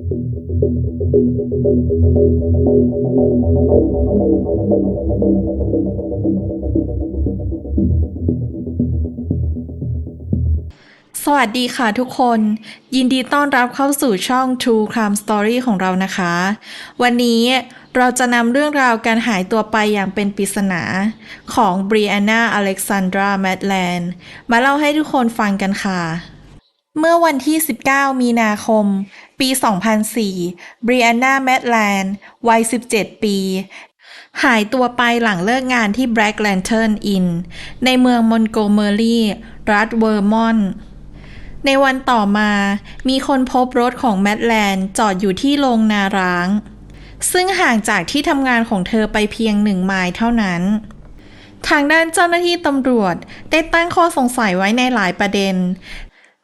สวัสดีค่ะทุกคน ยินดีต้อนรับเข้าสู่ช่อง True Crime Story ของเรานะคะ วันนี้เราจะนำเรื่องราวการหายตัวไปอย่างเป็นปริศนาของ Brianna Alexandra Madland มาเล่าให้ทุกคนฟังกันค่ะ เมื่อวันที่ 19 มีนาคม ปี 2004 Brianna Madland วัย 17 ปี หายตัวไปหลังเลิกงานที่ Black Lantern Inn ในเมืองมอนโกเมอรีรัฐเวอร์มอนต์ในวันต่อมา มีคนพบรถของแมดแลนด์จอดอยู่ที่โรงนาร้าง ซึ่งห่างจากที่ทำงานของเธอไปเพียงหนึ่งไมล์เท่านั้น ทางด้านเจ้าหน้าที่ตำรวจได้ตั้งข้อสงสัยไว้ในหลายประเด็น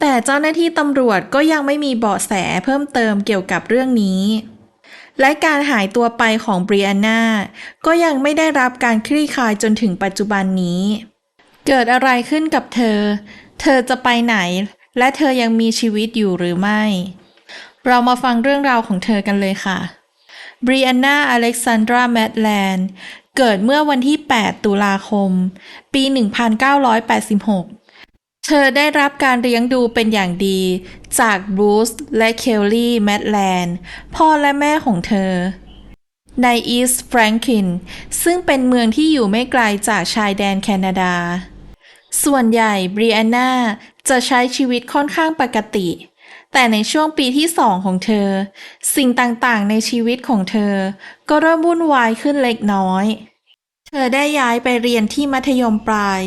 แต่เจ้าหน้าที่ตำรวจก็ยังไม่มีเบาะแสเพิ่มเติมเกี่ยวกับเรื่องนี้ และการหายตัวไปของบริอันาก็ยังไม่ได้รับการคลี่คลายจนถึงปัจจุบันนี้ เกิดอะไรขึ้นกับเธอ เธอจะไปไหน และเธอยังมีชีวิตอยู่หรือไม่ เรามาฟังเรื่องราวของเธอกันเลยค่ะบริอันนาอเล็กซานดราแมดแลนด์เกิดเมื่อวันที่ 8 ตุลาคม ปี 1986 เธอได้รับการเลี้ยงดูเป็นอย่างดี จากบรูซและเคลลี่แมดแลนด์พ่อและแม่ของเธอ ในอีสต์แฟรงคินซึ่งเป็นเมืองที่อยู่ไม่ไกลจากชายแดนแคนาดา ส่วนใหญ่บริอันนาจะใช้ชีวิตค่อนข้างปกติ แต่ในช่วงปีที่สองของเธอ สิ่งต่างๆในชีวิตของเธอ ก็เริ่มวุ่นวายขึ้นเล็กน้อยเธอได้ย้ายไปเรียนที่มัธยมปลาย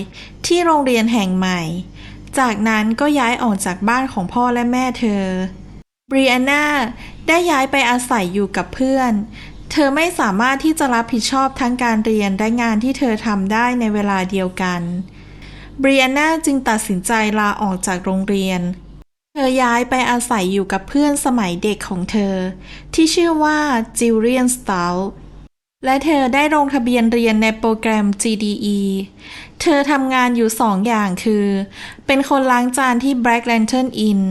ที่โรงเรียนแห่งใหม่ จากนั้นก็ย้ายออกจากบ้านของพ่อและแม่เธอ บริอันนาได้ย้ายไปอาศัยอยู่กับเพื่อน เธอไม่สามารถที่จะรับผิดชอบทั้งการเรียนและงานที่เธอทำได้ในเวลาเดียวกัน บริอันนาจึงตัดสินใจลาออกจากโรงเรียน เธอย้ายไปอาศัยอยู่กับเพื่อนสมัยเด็กของเธอ ที่ชื่อว่าจิลเลียนสตาล และเธอได้ลงทะเบียนเรียนในโปรแกรม GDE เธอทำงานอยู่สองอย่างคือ เป็นคนล้างจานที่ Black Lantern Inn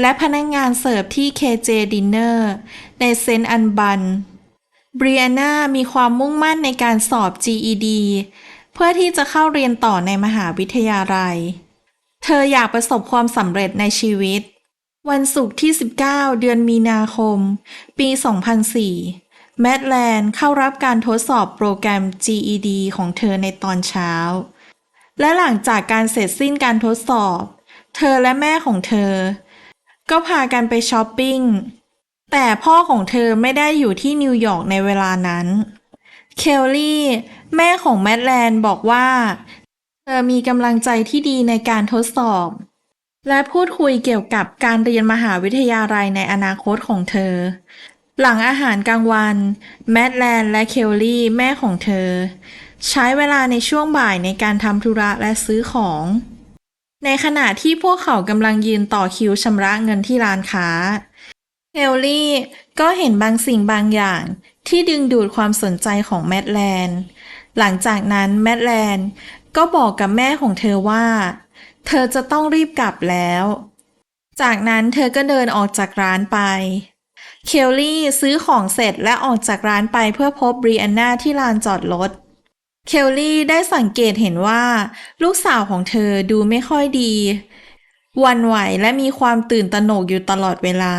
และพนักงานเสิร์ฟที่ KJ Dinner ในเซนต์อันบันบริอันนามีความมุ่งมั่นในการสอบ GED เพื่อที่จะเข้าเรียนต่อในมหาวิทยาลัย เธออยากประสบความสำเร็จในชีวิต วันศุกร์ที่ 19 เดือนมีนาคม ปี 2004 แมดแลนด์เข้ารับการทดสอบโปรแกรม GED ของเธอในตอนเช้า และหลังจากการเสร็จสิ้นการทดสอบ เธอและแม่ของเธอ ก็พากันไปช้อปปิ้ง แต่พ่อของเธอไม่ได้อยู่ที่นิวยอร์กในเวลานั้น เคลลี่แม่ของแมดแลนด์บอกว่า เธอมีกำลังใจที่ดีในการทดสอบ และพูดคุยเกี่ยวกับการเรียนมหาวิทยาลัยในอนาคตของเธอ หลังอาหารกลางวัน แมดแลนและเคลลี่แม่ของเธอ ใช้เวลาในช่วงบ่ายในการทำธุระและซื้อของ ในขณะที่พวกเขากำลังยืนต่อคิวชำระเงินที่ร้านค้าเคลลี่ก็เห็นบางสิ่งบางอย่างที่ดึงดูดความสนใจของแมดแลนหลังจากนั้นแมดแลนก็บอกกับแม่ของเธอว่า เธอจะต้องรีบกลับแล้ว จากนั้นเธอก็เดินออกจากร้านไป เคลลี่ซื้อของเสร็จและออกจากร้านไปเพื่อพบบรีอันนาที่ลานจอดรถ เคลลี่ได้สังเกตเห็นว่า ลูกสาวของเธอดูไม่ค่อยดีวันไหวและมีความตื่นตระหนกอยู่ตลอดเวลา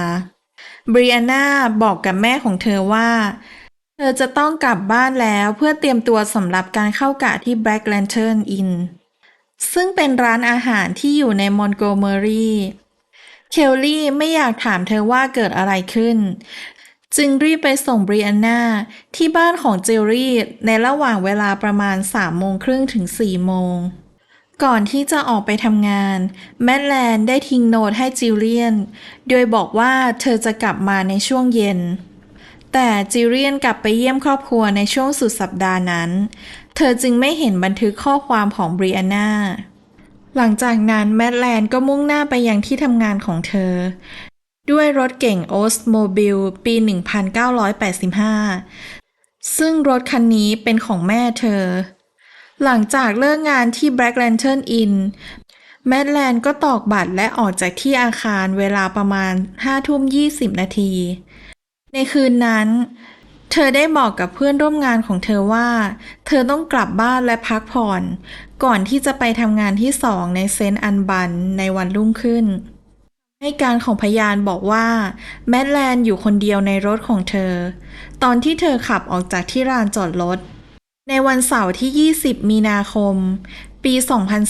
บริอันนาบอกกับแม่ของเธอว่า เธอจะต้องกลับบ้านแล้วเพื่อเตรียมตัวสำหรับการเข้ากะที่ Black Lantern Inn ซึ่งเป็นร้านอาหารที่อยู่ในมอนโกเมอรี่ เคลลี่ไม่อยากถามเธอว่าเกิดอะไรขึ้น จึงรีบไปส่งบริอันนาที่บ้านของเจลลี่ในระหว่างเวลาประมาณ3โมงครึ่งถึง4โมงก่อนที่จะออกไปทำงาน แมดแลนด์ได้ทิ้งโน้ตให้จิลเลียน โดยบอกว่าเธอจะกลับมาในช่วงเย็น แต่จิลเลียนกลับไปเยี่ยมครอบครัวในช่วงสุดสัปดาห์นั้น เธอจึงไม่เห็นบันทึกข้อความของบริอันนา หลังจากนั้นแมดแลนด์ก็มุ่งหน้าไปยังที่ทำงานของเธอ ด้วยรถเก่งโอสโมบิลปี 1985 ซึ่งรถคันนี้เป็นของแม่เธอ หลังจากเลิกงานที่ Black Lantern Inn แมดแลนก็ตอกบัตรและออกจากที่อาคารเวลาประมาณ5ทุ่ม20 นาที ในคืนนั้น เธอได้บอกกับเพื่อนร่วมงานของเธอว่า เธอต้องกลับบ้านและพักผ่อน ก่อนที่จะไปทำงานที่สองในเซนต์อันบันในวันรุ่งขึ้น ให้การของพยานบอกว่า แมดแลนอยู่คนเดียวในรถของเธอ ตอนที่เธอขับออกจากที่ลานจอดรถ ในวันเสาร์ที่ 20 มีนาคม ปี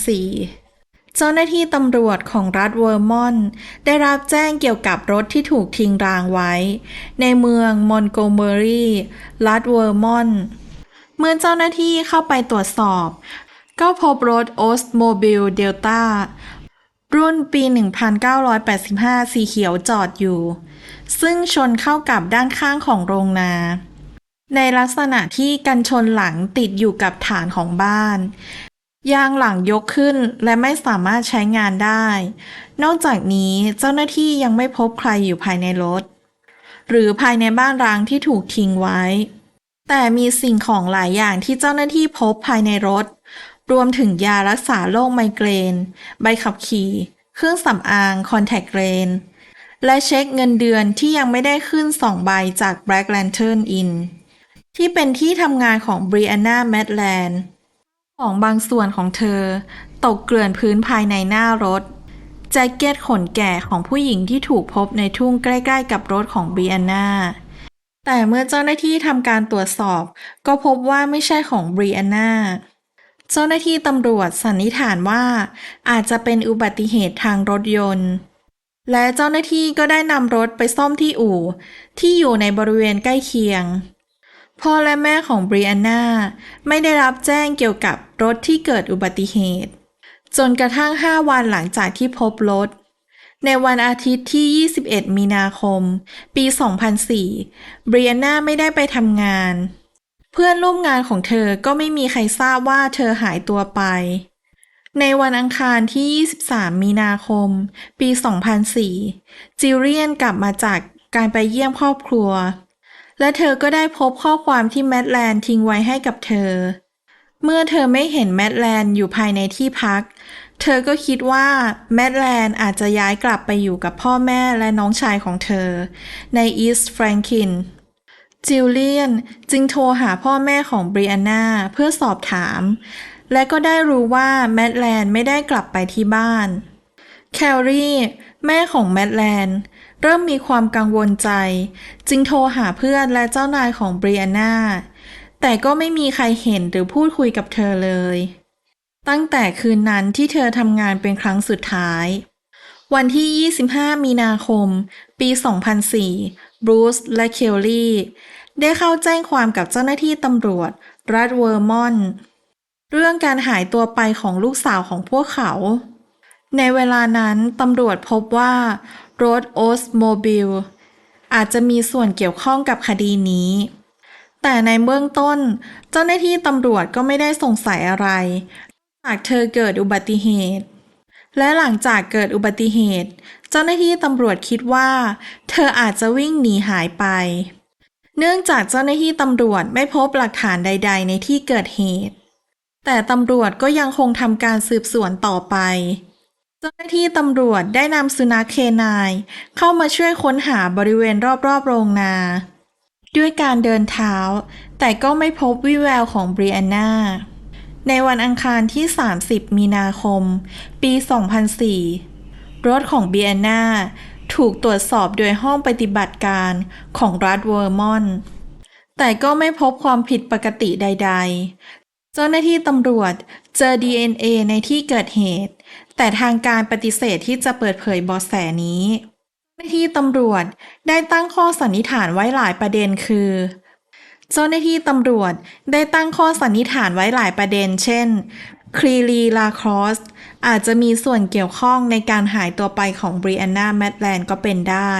2004 เจ้าหน้าที่ตำรวจของรัฐเวอร์มอนต์ได้รับแจ้งเกี่ยวกับรถที่ถูกทิ้งรางไว้ ในเมืองมอนโกเมอรีรัฐเวอร์มอนต์เมื่อเจ้าหน้าที่เข้าไปตรวจสอบ ก็พบรถโอสโมบิลเดลต้ารุ่นปี 1985 สีเขียวจอดอยู่ ซึ่งชนเข้ากับด้านข้างของโรงนา ในลักษณะที่กันชนหลังติดอยู่กับฐานของบ้าน ยางหลังยกขึ้นและไม่สามารถใช้งานได้ นอกจากนี้เจ้าหน้าที่ยังไม่พบใครอยู่ภายในรถ หรือภายในบ้านร้างที่ถูกทิ้งไว้ แต่มีสิ่งของหลายอย่างที่เจ้าหน้าที่พบภายในรถ รวมถึงยารักษาโรคไมเกรน ใบขับขี่ เครื่องสำอาง คอนแทคเลนส์และเช็คเงินเดือนที่ยังไม่ได้ขึ้นสองใบจาก Black Lantern Inn ที่เป็นที่ทำงานของ Brianna m a d l a n d ของบางส่วนของเธอ ตกเกลื่อนพื้นภายในหน้ารถแจ็คเก็ตขนแก่ของผู้หญิงที่ถูกพบในทุ่งใกล้ ๆ กับรถของ Brianna แต่เมื่อเจ้าหน้าที่ทำการตรวจสอบ ก็พบว่าไม่ใช่ของ Brianna เจ้าหน้าที่ตำรวจสันนิษฐานว่า อาจจะเป็นอุบัติเหตุทางรถยนต์ และเจ้าหน้าที่ก็ได้นำรถไปซ่อมที่อู่ ที่อยู่ในบริเวณใกล้เคียง พ่อและแม่ของบริอันนาไม่ได้รับแจ้งเกี่ยวกับรถที่เกิดอุบัติเหตุ จนกระทั่ง 5 วันหลังจากที่พบรถ ในวันอาทิตย์ที่ 21 มีนาคม ปี 2004 บริอันนาไม่ได้ไปทำงาน เพื่อนร่วมงานของเธอก็ไม่มีใครทราบว่าเธอหายตัวไป ในวันอังคารที่ 23 มีนาคม ปี 2004 จิลเลียนกลับมาจากการไปเยี่ยมครอบครัว และเธอก็ได้พบข้อความที่แมดแลนทิ้งไว้ให้กับเธอ เมื่อเธอไม่เห็นแมดแลนอยู่ภายในที่พัก เธอก็คิดว่าแมดแลนอาจจะย้ายกลับไปอยู่กับพ่อแม่และน้องชายของเธอ ในอีสต์แฟรงคินจิลเลียนจึงโทรหาพ่อแม่ของบริอันนาเพื่อสอบถาม และก็ได้รู้ว่าแมดแลนไม่ได้กลับไปที่บ้านแคลรี่แม่ของแมดแลนด์ เริ่มมีความกังวลใจ จึงโทรหาเพื่อนและเจ้านายของเบริอันนาแต่ก็ไม่มีใครเห็นหรือพูดคุยกับเธอเลย ตั้งแต่คืนนั้นที่เธอทำงานเป็นครั้งสุดท้าย วันที่ 25 มีนาคม ปี 2004 บรูซและเคลลี่ ได้เข้าแจ้งความกับเจ้าหน้าที่ตำรวจ รัฐเวอร์มอนต์เรื่องการหายตัวไปของลูกสาวของพวกเขา ในเวลานั้นตำรวจพบว่ารถโอสโมบิลอาจจะมีส่วนเกี่ยวข้องกับคดีนี้ แต่ในเบื้องต้น เจ้าหน้าที่ตำรวจก็ไม่ได้สงสัยอะไร หากเธอเกิดอุบัติเหตุ และหลังจากเกิดอุบัติเหตุ เจ้าหน้าที่ตำรวจคิดว่า เธออาจจะวิ่งหนีหายไป เนื่องจากเจ้าหน้าที่ตำรวจไม่พบหลักฐานใด ๆ ในที่เกิดเหตุ แต่ตำรวจก็ยังคงทำการสืบสวนต่อไป เจ้าหน้าที่ตำรวจได้นำสุนัขเคนายเข้ามาช่วยค้นหาบริเวณรอบๆโรงนา ด้วยการเดินเท้า แต่ก็ไม่พบวิแววของบริอันนาในวันอังคารที่ 30 มีนาคม ปี 2004 รถของบริอันนาถูกตรวจสอบโดยห้องปฏิบัติการของรัฐเวอร์มอนต์แต่ก็ไม่พบความผิดปกติใด ๆ เจ้าหน้าที่ตำรวจเจอ DNA ในที่เกิดเหตุ แต่ทางการปฏิเสธที่จะเปิดเผยเบาะแสนี้เจ้าหน้าที่ตำรวจได้ตั้งข้อสันนิษฐานไว้หลายประเด็นคือ เจ้าหน้าที่ตำรวจได้ตั้งข้อสันนิษฐานไว้หลายประเด็น เช่น ครีลีลาครอสอาจจะมีส่วนเกี่ยวข้องในการหายตัวไปของบริอันนาแมดแลนด์ก็เป็นได้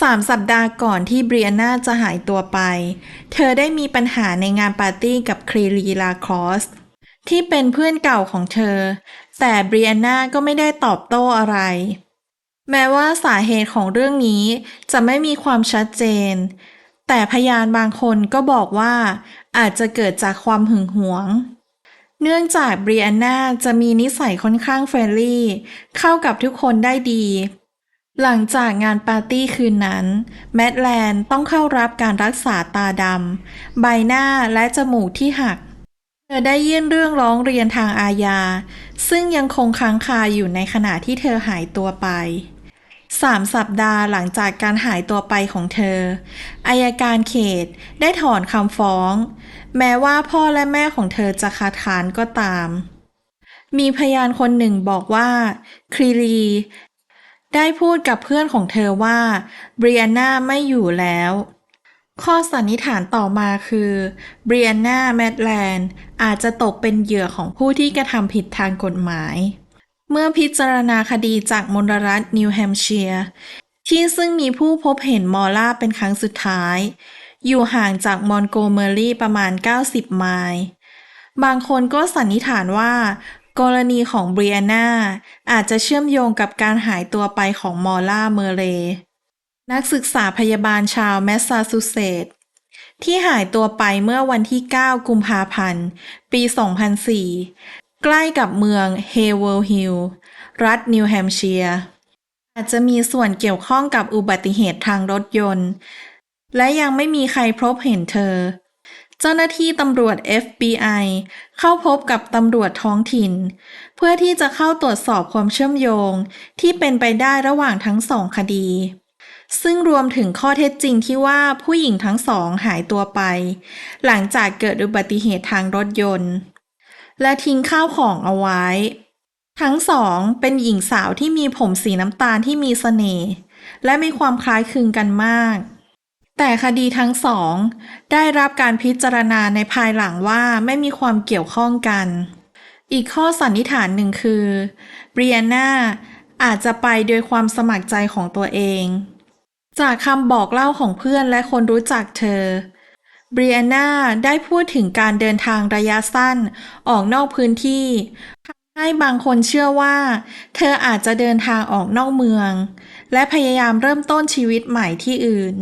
สามสัปดาห์ก่อนที่บริอันนาจะหายตัวไป เธอได้มีปัญหาในงานปาร์ตี้กับครีลีลาครอส ที่เป็นเพื่อนเก่าของเธอ แต่บริอันนาก็ไม่ได้ตอบโต้อะไร แม้ว่าสาเหตุของเรื่องนี้จะไม่มีความชัดเจน แต่พยานบางคนก็บอกว่าอาจจะเกิดจากความหึงหวง เนื่องจากเบรียนนาจะมีนิสัยค่อนข้างเฟรนลี่ เข้ากับทุกคนได้ดีหลังจากงานปาร์ตี้คืนนั้น แมดแลนด์ต้องเข้ารับการรักษาตาดำ ใบหน้าและจมูกที่หัก เธอได้ยื่นเรื่องร้องเรียนทางอาญา ซึ่งยังคงค้างคาอยู่ในขณะที่เธอหายตัวไปสามสัปดาห์หลังจากการหายตัวไปของเธอ อายการเขตได้ถอนคำฟ้อง แม้ว่าพ่อและแม่ของเธอจะคัดค้านก็ตาม มีพยานคนหนึ่งบอกว่าครีลีได้พูดกับเพื่อนของเธอว่าเบรียนาไม่อยู่แล้ว ข้อสันนิษฐานต่อมาคือเบรียนาแมดแลนด์อาจจะตกเป็นเหยื่อของผู้ที่กระทำผิดทางกฎหมาย เมื่อพิจารณาคดีจากมลรัฐนิวแฮมเชียร์ที่ซึ่งมีผู้พบเห็นมอล่าเป็นครั้งสุดท้าย อยู่ห่างจากมอนโกเมอรี่ประมาณ 90 ไมล์บางคนก็สันนิษฐานว่า กรณีของเบรียนาอาจจะเชื่อมโยงกับการหายตัวไปของมอล่าเมเร นักศึกษาพยาบาลชาวแมสซาชูเซตส์ที่หายตัวไปเมื่อวันที่ 9 กุมภาพันธ์ ปี 2004 ใกล้กับเมืองเฮเวอร์ฮิลล์รัฐนิวแฮมป์เชียร์อาจจะมีส่วนเกี่ยวข้องกับอุบัติเหตุทางรถยนต์ และยังไม่มีใครพบเห็นเธอ เจ้าหน้าที่ตำรวจ FBI เข้าพบกับตำรวจท้องถิ่น เพื่อที่จะเข้าตรวจสอบความเชื่อมโยงที่เป็นไปได้ระหว่างทั้งสองคดี ซึ่งรวมถึงข้อเท็จจริงที่ว่าผู้หญิงทั้งสองหายตัวไป หลังจากเกิดอุบัติเหตุทางรถยนต์ และทิ้งข้าวของเอาไว้ ทั้งสองเป็นหญิงสาวที่มีผมสีน้ำตาลที่มีเสน่ห์และมีความคล้ายคลึงกันมาก แต่คดีทั้งสอง ได้รับการพิจารณาในภายหลังว่าไม่มีความเกี่ยวข้องกัน อีกข้อสันนิษฐานหนึ่งคือเบรียนาอาจจะไปโดยความสมัครใจของตัวเอง จากคำบอกเล่าของเพื่อนและคนรู้จักเธอ เบรียนาได้พูดถึงการเดินทางระยะสั้นออกนอกพื้นที่ทำให้บางคนเชื่อว่า เธออาจจะเดินทางออกนอกเมือง และพยายามเริ่มต้นชีวิตใหม่ที่อื่น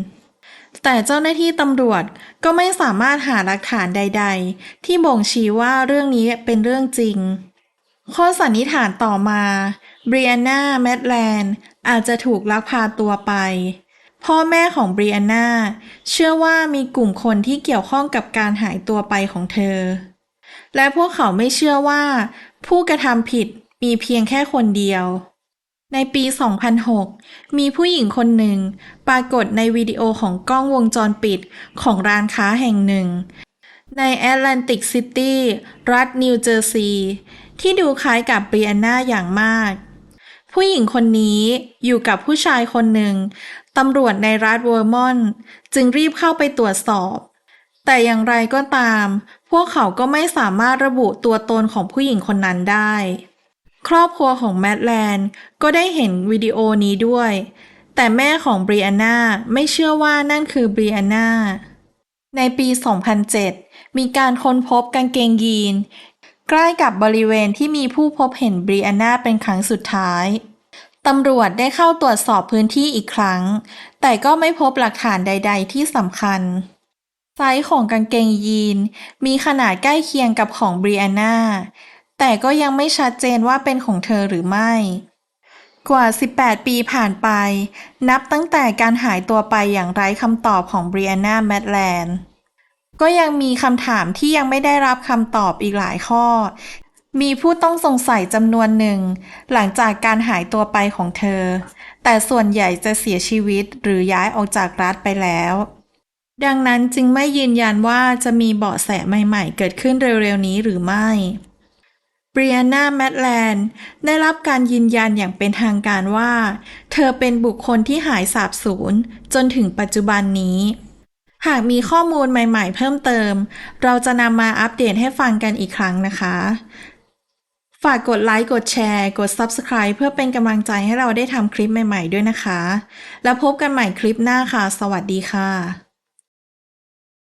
แต่เจ้าหน้าที่ตำรวจก็ไม่สามารถหาหลักฐานใด ๆ ที่บ่งชี้ว่าเรื่องนี้เป็นเรื่องจริง ข้อสันนิษฐานต่อมาเบรียนาแมดแลนด์อาจจะถูกลักพาตัวไป พ่อแม่ของเบรียนาเชื่อว่ามีกลุ่มคนที่เกี่ยวข้องกับการหายตัวไปของเธอ และพวกเขาไม่เชื่อว่า ผู้กระทำผิดมีเพียงแค่คนเดียว ในปี 2006 มีผู้หญิงคนหนึ่ง ปรากฏในวิดีโอของกล้องวงจรปิดของร้านค้าแห่งหนึ่ง ในแอตแลนติกซิตี้ รัฐนิวเจอร์ซีย์ที่ดูคล้ายกับเบรียนาอย่างมาก ผู้หญิงคนนี้อยู่กับผู้ชายคนหนึ่งตำรวจในรัฐเวอร์มอนต์จึงรีบเข้าไปตรวจสอบ แต่อย่างไรก็ตาม พวกเขาก็ไม่สามารถระบุตัวตนของผู้หญิงคนนั้นได้ ครอบครัวของแมดแลนด์ก็ได้เห็นวิดีโอนี้ด้วย แต่แม่ของเบรียนาไม่เชื่อว่านั่นคือเบรียนาในปี 2007 มีการค้นพบกางเกงยีน ใกล้กับบริเวณที่มีผู้พบเห็นเบรียนาเป็นครั้งสุดท้าย ตำรวจได้เข้าตรวจสอบพื้นที่อีกครั้ง แต่ก็ไม่พบหลักฐานใด ๆ ที่สำคัญ ไซส์ของกางเกงยีน มีขนาดใกล้เคียงกับของเบรียนาแต่ก็ยังไม่ชัดเจนว่าเป็นของเธอหรือไม่ กว่า 18 ปีผ่านไป นับตั้งแต่การหายตัวไปอย่างไร้คำตอบของเบรียนาแมดแลนด์ ก็ยังมีคำถามที่ยังไม่ได้รับคำตอบอีกหลายข้อ มีผู้ต้องสงสัยจำนวนหนึ่ง หลังจากการหายตัวไปของเธอ แต่ส่วนใหญ่จะเสียชีวิตหรือย้ายออกจากรัฐไปแล้ว ดังนั้นจึงไม่ยืนยันว่าจะมีเบาะแสใหม่ๆ เกิดขึ้นเร็วๆนี้หรือไม่เบรียนาแมดแลนด์ได้รับการยืนยันอย่างเป็นทางการว่า เธอเป็นบุคคลที่หายสาบสูญจนถึงปัจจุบันนี้ หากมีข้อมูลใหม่ๆ เพิ่มเติม เราจะนำมาอัปเดตให้ฟังกันอีกครั้งนะคะ ฝากกดไลค์ กดแชร์ กด Subscribe เพื่อเป็นกำลังใจให้เราได้ทำคลิปใหม่ๆด้วยนะคะ แล้วพบกันใหม่คลิปหน้าค่ะ สวัสดีค่ะ